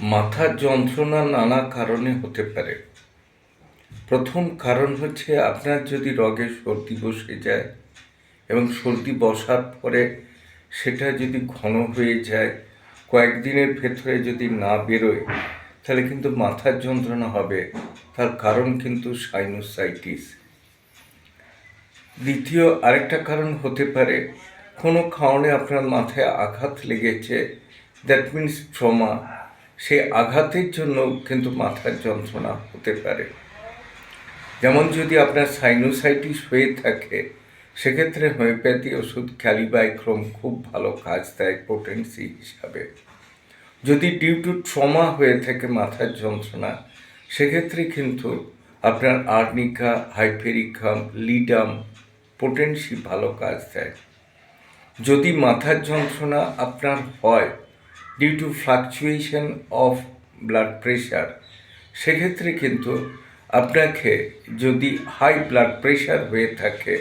মাথার যন্ত্রণা নানা কারণে হতে পারে। প্রথম কারণ হচ্ছে আপনার যদি রগে সর্দি বসে যায় এবং সর্দি বসার পরে সেটা যদি ঘন হয়ে যায়, কয়েকদিনের ভেতরে যদি না বেরোয়, তাহলে কিন্তু মাথার যন্ত্রণা হবে। তার কারণ কিন্তু সাইনোসাইটিস দ্বিতীয় আরেকটা কারণ হতে পারে, কোনো কারণে আপনার মাথায় আঘাত লেগেছে দ্যাট মিন্স ট্রমা সেই আঘাতের জন্য কিন্তু মাথার যন্ত্রণা হতে পারে। যেমন যদি আপনার সাইনোসাইটিস হয়ে থাকে, সেক্ষেত্রে হোমিওপ্যাথি ওষুধ ক্যালিবাইক্রোম খুব ভালো কাজ দেয় পোটেন্সি হিসাবে। যদি ডিউ টু ট্রমা হয়ে থাকে মাথার যন্ত্রণা, সেক্ষেত্রে কিন্তু আপনার আর্নিকা হাইপেরিকাম লিডাম পোটেন্সি ভালো কাজ দেয়। যদি মাথার যন্ত্রণা আপনার হয় due to fluctuation of blood pressure সেক্ষেত্রে কিন্তু আপনাকে যদি হাই ব্লাড প্রেশার হয়ে থাকে,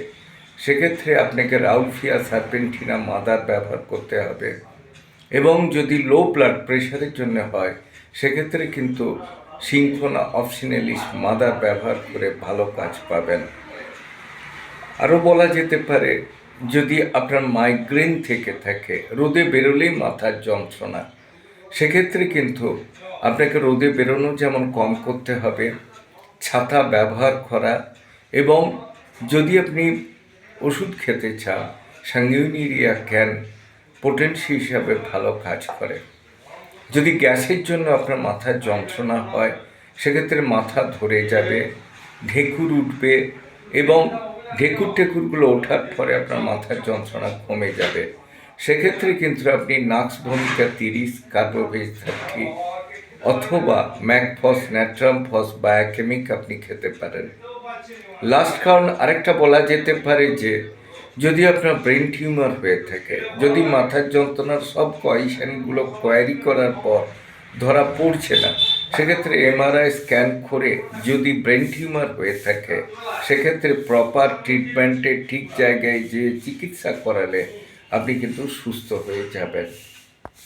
সেক্ষেত্রে আপনাকে রাউলফিয়া সার্পেন্টিনা মাদার ব্যবহার করতে হবে। এবং যদি লো ব্লাড প্রেশারের জন্য হয়, সেক্ষেত্রে কিন্তু সিংফোনা অপশনালিস মাদার ব্যবহার করে ভালো কাজ পাবেন। আরও বলা যেতে পারে যদি আপনার মাইগ্রেন থেকে থাকে, রোদে বেরোলেই মাথার যন্ত্রণা। সেক্ষেত্রে কিন্তু আপনাকে রোদে বেরোনো যেমন কম করতে হবে, ছাতা ব্যবহার করা এবং যদি আপনি ওষুধ খেতে চান সাঙ্গিউনিরিয়া ক্যান পোটেন্সি হিসাবে ভালো কাজ করে। যদি গ্যাসের জন্য আপনার মাথার যন্ত্রণা হয়, সেক্ষেত্রে মাথা ধরে যাবে, ঢেকুর উঠবে এবং ঢেকুর টেকুরগুলো ওঠার পরে আপনার মাথার যন্ত্রণা কমে যাবে। সেক্ষেত্রে কিন্তু আপনি নাক্স ভূমিকা তিরিশ কার্বোভেজ থার্টি অথবা ম্যাকফস ন্যাট্রাম ফস, বায়োকেমিক আপনি খেতে পারেন। লাস্ট কারণ আরেকটা বলা যেতে পারে যে, যদি আপনার ব্রেন টিউমার হয়ে থাকে, যদি মাথার যন্ত্রণার সব কোয়াইশনগুলো কোয়ারি করার পর ধরা পড়ছে না সেক্ষেত্রে এমআরআই স্ক্যান করে যদি ব্রেন টিউমার হয়ে থাকে, সেক্ষেত্রে প্রপার ট্রিটমেন্টে ঠিক জায়গায় যে চিকিৎসা করালে আপনি কিন্তু সুস্থ হয়ে যাবেন।